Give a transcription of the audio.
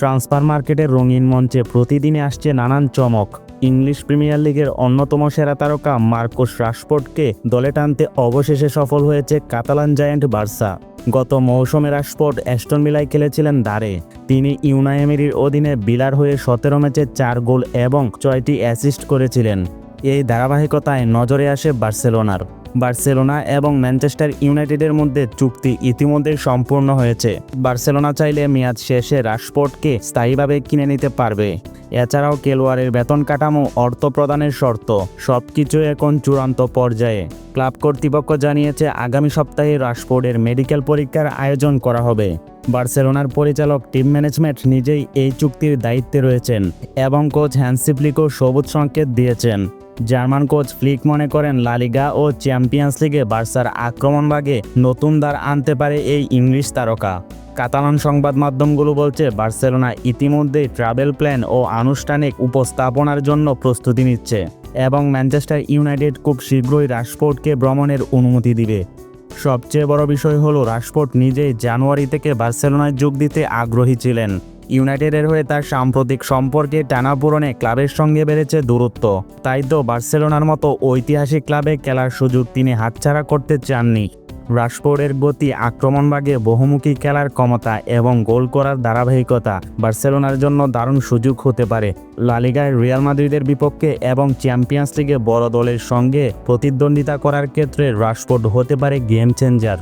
Transfer মার্কেটের রঙিন মঞ্চে প্রতিদিনে আসছে নানান চমক। ইংলিশ প্রিমিয়ার লিগের অন্যতম সেরা তারকা মার্কোস রাশফোর্ডকে দলে টানতে অবশেষে সফল হয়েছে কাতালান জায়ান্ট বার্সা। গত মৌসুমে রাশফোর্ড অ্যাস্টন মিলায় খেলেছিলেন দ্বারে। তিনি ইউনাইমেরির অধীনে বিলার হয়ে সতেরো ম্যাচে চার গোল এবং ছয়টি অ্যাসিস্ট করেছিলেন। এই ধারাবাহিকতায় নজরে আসে বার্সেলোনার। বার্সেলোনা এবং ম্যানচেস্টার ইউনাইটেডের মধ্যে চুক্তি ইতিমধ্যে সম্পূর্ণ হয়েছে। বার্সেলোনা চাইলে মেয়াদ শেষে রাশফোর্ডকে স্থায়ীভাবে কিনে নিতে পারবে। এছাড়াও খেলোয়াড়ের বেতন কাঠামো অর্থ প্রদানের শর্ত, সবকিছু এখন চূড়ান্ত পর্যায়ে। ক্লাব কর্তৃপক্ষ জানিয়েছে, আগামী সপ্তাহে রাশফোর্ডের মেডিকেল পরীক্ষার আয়োজন করা হবে। বার্সেলোনার পরিচালক, টিম ম্যানেজমেন্ট নিজেই এই চুক্তির দায়িত্বে রয়েছেন এবং কোচ হ্যান্সিফ্লিকও সবুজ সংকেত দিয়েছেন। জার্মান কোচ ফ্লিক মনে করেন লালিগা ও চ্যাম্পিয়ন্স লিগে বার্সার আক্রমণভাগে নতুন দ্বার আনতে পারে এই ইংলিশ তারকা। কাতালান সংবাদ মাধ্যমগুলো বলছে, বার্সেলোনা ইতিমধ্যেই ট্রাভেল প্ল্যান ও আনুষ্ঠানিক উপস্থাপনার জন্য প্রস্তুতি নিচ্ছে এবং ম্যানচেস্টার ইউনাইটেড খুব শীঘ্রই রাশফোর্ডকে ভ্রমণের অনুমতি দিবে। সবচেয়ে বড় বিষয় হলো, রাশফোর্ড নিজেই জানুয়ারি থেকে বার্সেলোনায় যোগ দিতে আগ্রহী ছিলেন। ইউনাইটেডের হয়ে তার সাম্প্রতিক সম্পর্কে টানাপূরণে ক্লাবের সঙ্গে বেড়েছে দূরত্ব। তাই তো বার্সেলোনার মতো ঐতিহাসিক ক্লাবে খেলার সুযোগ তিনি হাতছাড়া করতে চাননি। রাশফোর্ডের গতি আক্রমণভাগে বহুমুখী খেলার ক্ষমতা এবং গোল করার ধারাবাহিকতা বার্সেলোনার জন্য দারুণ সুযোগ হতে পারে। লালিগায় রিয়াল মাদ্রিদের বিপক্ষে এবং চ্যাম্পিয়ন্স লিগে বড় দলের সঙ্গে প্রতিদ্বন্দ্বিতা করার ক্ষেত্রে রাশফোর্ড হতে পারে গেম চেঞ্জার।